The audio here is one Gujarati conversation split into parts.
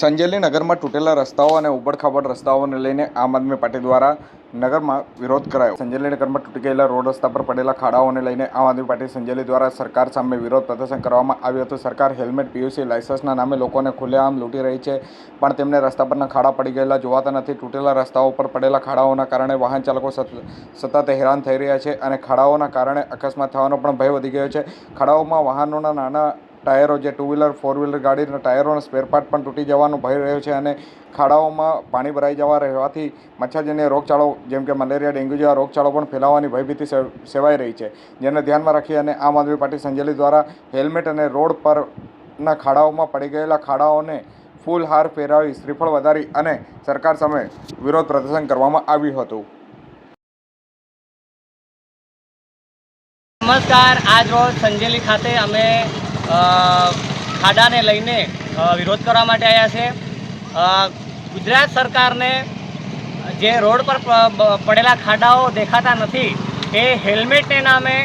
સંજેલી નગરમાં તૂટેલા રસ્તાઓ અને ઉબડખાબડ રસ્તાઓને લઈને આમ આદમી પાર્ટી દ્વારા નગરમાં વિરોધ કરાયો. સંજેલી નગરમાં તૂટી ગયેલા રોડ રસ્તા પર પડેલા ખાડાઓને લઈને આમ આદમી પાર્ટી સંજેલી દ્વારા સરકાર સામે વિરોધ પ્રદર્શન કરવામાં આવ્યું હતું. સરકાર હેલ્મેટ, પીયુસી, લાયસન્સના નામે લોકોને ખુલ્લેઆમ લૂંટી રહી છે, પણ તેમને રસ્તા પરના ખાડા પડી ગયેલા જોવાતા નથી. તૂટેલા રસ્તાઓ પર પડેલા ખાડાઓના કારણે વાહન ચાલકો સતત હેરાન થઈ રહ્યા છે અને ખાડાઓના કારણે અકસ્માત થવાનો પણ ભય વધી ગયો છે. ખાડાઓમાં વાહનોના નાના ટાયરો જે ટુ વ્હીલર ફોર વ્હીલર ગાડીના ટાયરોના સ્પેરપાર્ટ પણ તૂટી જવાનો ભય રહ્યો છે અને ખાડાઓમાં પાણી ભરાઈ જવા રહેવાથી મચ્છરજન્ય રોગચાળો, જેમ કે મલેરિયા, ડેન્ગ્યુ જેવા રોગચાળો પણ ફેલાવાની ભયભીતિ સેવાઈ રહી છે. જેને ધ્યાનમાં રાખી અને આમ આદમી પાર્ટી સંજેલી દ્વારા હેલ્મેટ અને રોડ પરના ખાડાઓમાં પડી ગયેલા ખાડાઓને ફૂલ હાર ફેરાવી શ્રીફળ વધારી અને સરકાર સામે વિરોધ પ્રદર્શન કરવામાં આવ્યું હતું. નમસ્કાર. આજ રોજ સંજેલી ખાતે અમે ખાડાને લઈને વિરોધ કરવા માટે આવ્યા છે. ગુજરાત સરકારને જે રોડ પર પડેલા ખાડાઓ દેખાતા નથી, એ હેલ્મેટને નામે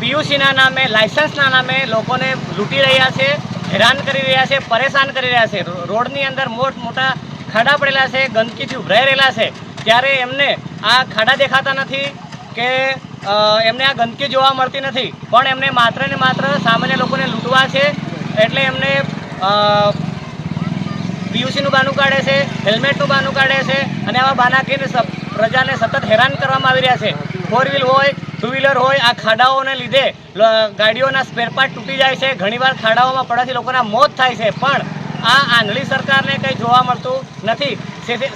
પીયુસીના નામે, લાયસન્સના નામે લોકોને લૂંટી રહ્યા છે, હેરાન કરી રહ્યા છે, પરેશાન કરી રહ્યા છે. રોડની અંદર મોટ મોટા ખાડા પડેલા છે ગંદકીથી ઉભરાઈ રહેલા છે. ત્યારે એમને આ ખાડા દેખાતા નથી કે એમને આ ગંદકી જોવા મળતી નથી, પણ એમને માત્ર ને માત્ર સામાન્ય લોકોને લૂંટવા છે, એટલે એમને પીયુસીનું બાનું કાઢે છે હેલ્મેટનું બાનું કાઢે છે, અને આવા બાના કહીને પ્રજાને સતત હેરાન કરવામાં આવી રહ્યા છે. ફોર વ્હીલ હોય ટુ વ્હીલર હોય, આ ખાડાઓને લીધે ગાડીઓના સ્પેરપાર્ટ તૂટી જાય છે, ઘણીવાર ખાડાઓમાં પડવાથી લોકોના મોત થાય છે, પણ આ આંધળી સરકારને કંઈ જોવા મળતું નથી.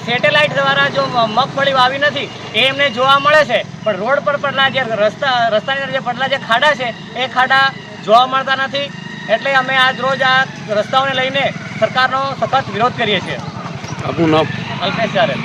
સેટેલાઇટ દ્વારા જો મગફળી વાવી નથી એ એમને જોવા મળે છે. પણ રોડ પર પડેલા જે રસ્તા રસ્તાની અંદર જે પડેલા જે ખાડા છે એ ખાડા જોવા મળતા નથી. એટલે અમે આજ રોજ આ રસ્તાઓને લઈને સરકારનો સખત વિરોધ કરીએ છીએ. આપનું નામ? અલ્પેશ ચારેલ